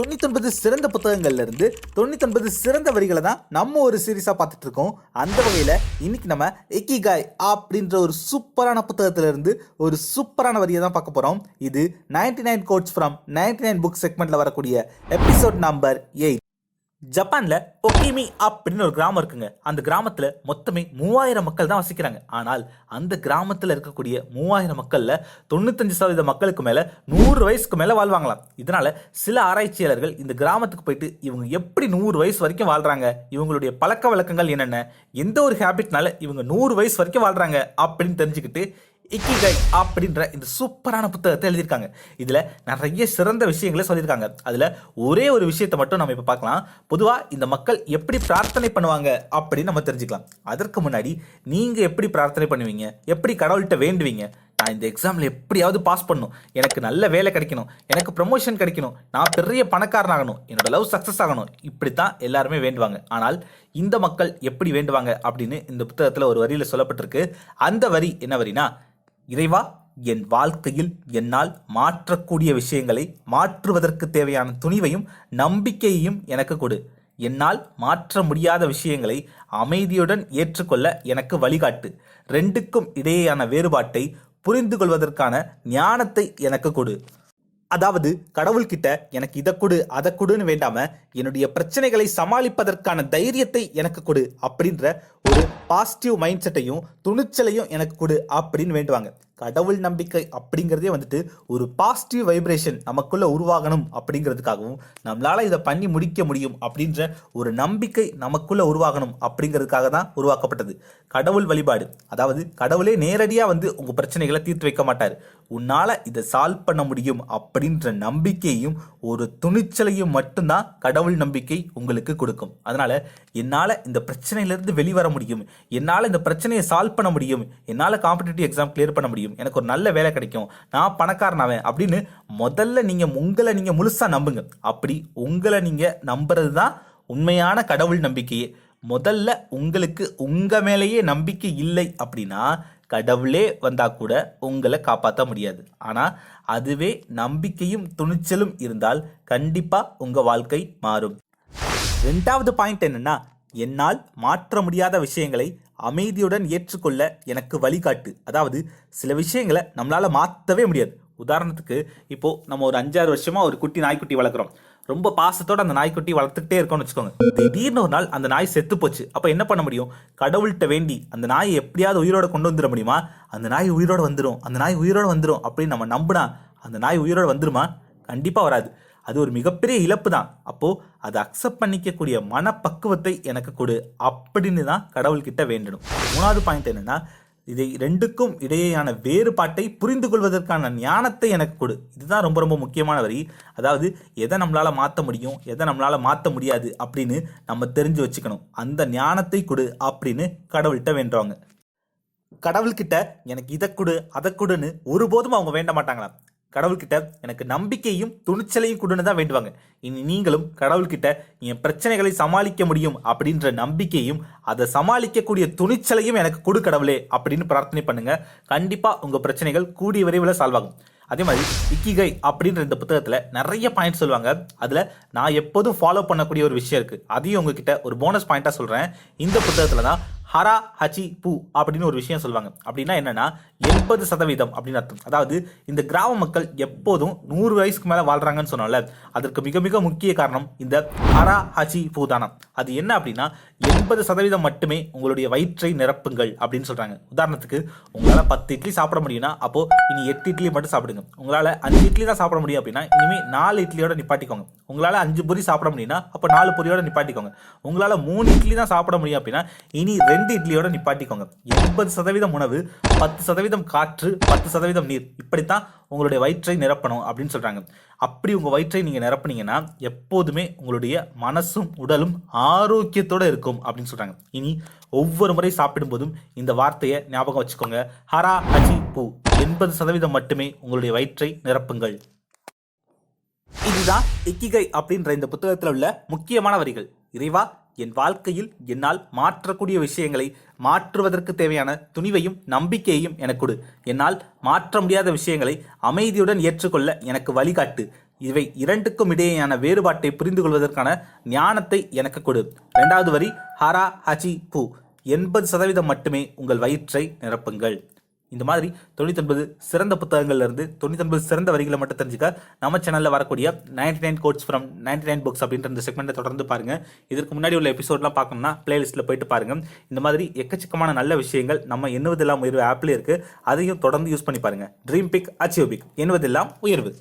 தொண்ணூத்தொன்பது சிறந்த புத்தகங்கள்ல இருந்து தொண்ணூத்தொன்பது சிறந்த வரிகளை தான் நம்ம ஒரு சீரீஸா பார்த்துட்டு இருக்கோம் அந்த வகையில இன்னைக்கு நம்ம எக்கிகாய் அப்படின்ற ஒரு சூப்பரான புத்தகத்துல இருந்து ஒரு சூப்பரான வரியை தான் பார்க்க போறோம். இது 99 nine quotes from ninety nine book செக்மெண்ட்ல வரக்கூடிய எபிசோட் நம்பர் எயிட் ஜப்பான்ல ஒக்கிமி அப்படின்னு ஒரு கிராமம் இருக்குங்க. அந்த கிராமத்துல மொத்தமே மூவாயிரம் மக்கள் தான் வசிக்கிறாங்க. ஆனால் அந்த கிராமத்துல இருக்கக்கூடிய மூவாயிரம் மக்கள்ல தொண்ணூத்தஞ்சு சதவீத மக்களுக்கு மேல நூறு வயசுக்கு மேல வாழ்வாங்களாம். இதனால சில ஆராய்ச்சியாளர்கள் இந்த கிராமத்துக்கு போயிட்டு இவங்க எப்படி நூறு வயசு வரைக்கும் வாழ்றாங்க? இவங்களுடைய பழக்க வழக்கங்கள் என்னென்ன? எந்த ஒரு ஹேபிட்னால இவங்க நூறு வயசு வரைக்கும் வாழ்றாங்க? அப்படின்னு தெரிஞ்சுக்கிட்டு இக்கிகை அப்படின்ற இந்த சூப்பரான புத்தகத்தை எழுதியிருக்காங்க. இதில் நிறைய சிறந்த விஷயங்களை சொல்லியிருக்காங்க. அதில் ஒரே ஒரு விஷயத்தை மட்டும் நம்ம இப்போ பார்க்கலாம். பொதுவாக இந்த மக்கள் எப்படி பிரார்த்தனை பண்ணுவாங்க அப்படின்னு நம்ம தெரிஞ்சுக்கலாம். அதற்கு முன்னாடி நீங்கள் எப்படி பிரார்த்தனை பண்ணுவீங்க? எப்படி கடவுள்கிட்ட வேண்டுவீங்க? நான் இந்த எக்ஸாமில் எப்படியாவது பாஸ் பண்ணணும். எனக்கு நல்ல வேலை கிடைக்கணும். எனக்கு ப்ரமோஷன் கிடைக்கணும். நான் பெரிய பணக்காரன் ஆகணும். என்னோட லவ் சக்ஸஸ் ஆகணும். இப்படி தான் எல்லாருமே வேண்டுவாங்க. ஆனால் இந்த மக்கள் எப்படி வேண்டுவாங்க அப்படின்னு இந்த புத்தகத்தில் ஒரு வரியில் சொல்லப்பட்டிருக்கு. அந்த வரி என்ன வரினா இறைவா என் வாழ்க்கையில் என்னால் மாற்றக்கூடிய விஷயங்களை மாற்றுவதற்கு தேவையான துணிவையும் நம்பிக்கையையும் எனக்கு கொடு. என்னால் மாற்ற முடியாத விஷயங்களை அமைதியுடன் ஏற்றுக்கொள்ள எனக்கு வழிகாட்டு. ரெண்டுக்கும் இடையேயான வேறுபாட்டை புரிந்து கொள்வதற்கான ஞானத்தை எனக்கு கொடு. அதாவது கடவுள்கிட்ட எனக்கு இதை கொடு அதை கொடுன்னு வேண்டாம என்னுடைய பிரச்சனைகளை சமாளிப்பதற்கான தைரியத்தை எனக்கு கொடு அப்படின்ற ஒரு பாசிட்டிவ் மைண்ட் செட்டையும் துணிச்சலையும் எனக்கு கொடு அப்படின்னு வேண்டுவாங்க. கடவுள் நம்பிக்கை அப்படிங்கிறதே வந்துட்டு ஒரு பாசிட்டிவ் வைப்ரேஷன் நமக்குள்ளே உருவாகணும் அப்படிங்கிறதுக்காகவும் நம்மளால் இதை பண்ணி முடிக்க முடியும் அப்படின்ற ஒரு நம்பிக்கை நமக்குள்ளே உருவாகணும் அப்படிங்கிறதுக்காக தான் உருவாக்கப்பட்டது. கடவுள் வழிபாடு. அதாவது கடவுளே நேரடியாக வந்து உங்கள் பிரச்சனைகளை தீர்த்து வைக்க மாட்டார். உன்னால் இதை சால்வ் பண்ண முடியும் அப்படின்ற நம்பிக்கையும் ஒரு துணிச்சலையும் மட்டும்தான் கடவுள் நம்பிக்கை உங்களுக்கு கொடுக்கும். அதனால் என்னால் இந்த பிரச்சனையிலேருந்து வெளிவர முடியும். என்னால் இந்த பிரச்சனையை சால்வ் பண்ண முடியும். என்னால் காம்படிட்டிவ் எக்ஸாம் கிளியர் பண்ண முடியும். எனக்கு ஒரு நல்ல வேலை கிடைக்கும். நான் பணக்காரனாவேன். அப்படின்னு முதல்ல நீங்கள் உங்களை நீங்கள் முழுசாக நம்புங்க. அப்படி உங்களை நீங்கள் நம்புறது தான் உண்மையான கடவுள் நம்பிக்கையே. முதல்ல உங்களுக்கு உங்கள் மேலேயே நம்பிக்கை இல்லை அப்படின்னா கடவுளே வந்தால் கூட உங்களை காப்பாற்ற முடியாது. ஆனால் அதுவே நம்பிக்கையும் துணிச்சலும் இருந்தால் கண்டிப்பாக உங்கள் வாழ்க்கை மாறும். ரெண்டாவது பாயிண்ட் என்னன்னா என்னால் மாற்ற முடியாத விஷயங்களை அமைதியுடன் ஏற்றுக்கொள்ள எனக்கு வழிகாட்டு. அதாவது சில விஷயங்களை நம்மளால் மாற்றவே முடியாது. உதாரணத்துக்கு இப்போ நம்ம ஒரு அஞ்சாறு வருஷமாக ஒரு குட்டி நாய்க்குட்டி வளர்க்குறோம். ரொம்ப பாசத்தோடு அந்த நாய்க்குட்டி வளர்த்துக்கிட்டே இருக்கோம்னு வச்சுக்கோங்க. திடீர்னு ஒரு நாள் அந்த நாய் செத்து போச்சு அப்போ என்ன பண்ண முடியும்? கடவுள்கிட்ட வேண்டி அந்த நாயை எப்படியாவது உயிரோட கொண்டு வந்துட முடியுமா? அந்த நாய் உயிரோடு வந்துடும் அந்த நாய் உயிரோடு வந்துடும் அப்படின்னு நம்ம நம்பினா அந்த நாய் உயிரோடு வந்துருமா? கண்டிப்பாக வராது. அது ஒரு மிகப்பெரிய இழப்பு தான் அப்போது அதை அக்செப்ட் பண்ணிக்கக்கூடிய மனப்பக்குவத்தை எனக்கு கொடு அப்படின்னு தான் கடவுள்கிட்ட வேண்டணும். மூணாவது பாயிண்ட் என்னென்னா இதை ரெண்டுக்கும் இடையேயான வேறுபாட்டை புரிந்து கொள்வதற்கான ஞானத்தை எனக்கு கொடு. இதுதான் ரொம்ப ரொம்ப முக்கியமான வரி. அதாவது எதை நம்மளால் மாற்ற முடியும் எதை நம்மளால் மாற்ற முடியாது அப்படின்னு நம்ம தெரிஞ்சு வச்சுக்கணும். அந்த ஞானத்தை கொடு அப்படின்னு கடவுள்கிட்ட வேண்டுவாங்க. கடவுள்கிட்ட எனக்கு இதை கொடு அதை கொடுன்னு ஒருபோதும் அவங்க வேண்ட மாட்டாங்களாம். கடவுள்கிட்ட எனக்கு நம்பிக்கையும் துணிச்சலையும் கொடுன்னு தான் வேண்டுவாங்க. இனி நீங்களும் கடவுள்கிட்ட என் பிரச்சனைகளை சமாளிக்க முடியும் அப்படின்ற நம்பிக்கையும் அதை சமாளிக்கக்கூடிய துணிச்சலையும் எனக்கு கொடு கடவுளே அப்படின்னு பிரார்த்தனை பண்ணுங்க. கண்டிப்பாக உங்கள் பிரச்சனைகள் கூடிய விரைவில் சால்வ் ஆகும். அதே மாதிரி இக்கிகை அப்படின்ற இந்த புத்தகத்தில் நிறைய பாயிண்ட் சொல்லுவாங்க. அதில் நான் எப்போதும் ஃபாலோ பண்ணக்கூடிய ஒரு விஷயம் இருக்குது அதையும் உங்ககிட்ட ஒரு போனஸ் பாயிண்ட்டாக சொல்கிறேன் இந்த புத்தகத்தில் தான் ஹரா ஹச்சி பூ அப்படின்னு ஒரு விஷயம் சொல்லுவாங்க. அப்படின்னா என்னன்னா எண்பது சதவீதம் அப்படின்னு அர்த்தம். அதாவது இந்த கிராம மக்கள் எப்போதும் நூறு வயசுக்கு மேலே வாழ்றாங்கன்னு சொன்னோம்ல அதற்கு மிக மிக முக்கிய காரணம் இந்த ஹரா ஹச்சி பூ தானம். அது என்ன அப்படின்னா எண்பது சதவீதம் மட்டுமே உங்களுடைய வயிற்றை நிரப்புங்கள் அப்படின்னு சொல்றாங்க. உதாரணத்துக்கு உங்களால் பத்து இட்லி சாப்பிட முடியும்னா அப்போ இனி எட்டு இட்லி மட்டும் சாப்பிடுங்க. உங்களால் அஞ்சு இட்லி தான் சாப்பிட முடியும் அப்படின்னா இனிமேல் நாலு இட்லியோட நிப்பாட்டிக்கோங்க. உங்களால் அஞ்சு பொரி சாப்பிட முடியும்னா அப்போ நாலு பொரியோட நிப்பாட்டிக்கோங்க. உங்களால் மூணு இட்லி தான் சாப்பிட முடியும் அப்படின்னா இனி ரெண்டு இட்லியோட நிப்பாட்டிக்கோங்க. எண்பது சதவீதம் உணவு பத்து சதவீதம் காற்று பத்து சதவீதம் நீர். இப்படித்தான் உங்களுடைய வயிற்றை நிரப்பணும் அப்படின்னு சொல்றாங்க. அப்படி உங்க வயிற்றை நீங்க நிரப்புனீங்கன்னா எப்போதுமே உங்களுடைய மனசும் உடலும் ஆரோக்கியத்தோட இருக்கும் அப்படின்னு சொல்றாங்க. இனி ஒவ்வொரு முறை சாப்பிடும்போதும் இந்த வார்த்தையை ஞாபகம் வச்சுக்கோங்க. ஹரா ஹஜி பூ. எண்பது சதவீதம் மட்டுமே உங்களுடைய வயிற்றை நிரப்புங்கள். இதுதான் இக்கிகை அப்படின்ற இந்த புத்தகத்தில் உள்ள முக்கியமான வரிகள். இறைவா என் வாழ்க்கையில் என்னால் மாற்றக்கூடிய விஷயங்களை மாற்றுவதற்கு தேவையான துணிவையும் நம்பிக்கையையும் எனக்கு கொடு. என்னால் மாற்ற முடியாத விஷயங்களை அமைதியுடன் ஏற்றுக்கொள்ள எனக்கு வழிகாட்டு. இவை இரண்டுக்கும் இடையேயான வேறுபாட்டை புரிந்து கொள்வதற்கான ஞானத்தை எனக்கு கொடு. இரண்டாவது வரி ஹரா ஹச்சி பூ. எண்பது சதவீதம் மட்டுமே உங்கள் வயிற்றை நிரப்புங்கள். இந்த மாதிரி தொண்ணூத்தொன்பது சிறந்த புத்தகங்கள்லேருந்து தொண்ணூத்தொன்பது சிறந்த வரிகளை மட்டும் தெரிஞ்சுக்க நம்ம சேனலில் வரக்கூடிய 99 nine quotes from 99 nine books அப்படின்ற இந்த செக்மெண்ட்டை தொடர்ந்து பாருங்க. இதற்கு முன்னாடி உள்ள எபிசோட்லாம் பார்க்கணும்னா பிளேலிஸ்ட்டில் போயிட்டு பாருங்க. இந்த மாதிரி எக்கச்சக்கமான நல்ல விஷயங்கள் நம்ம எண்ணுவதெல்லாம் உயர்வு ஆப்லேயே இருக்குது அதையும் தொடர்ந்து யூஸ் பண்ணி பாருங்கள் ட்ரீம் பிக் அச்சீவ் பிக் எண்ணுவதெல்லாம் உயர்வு.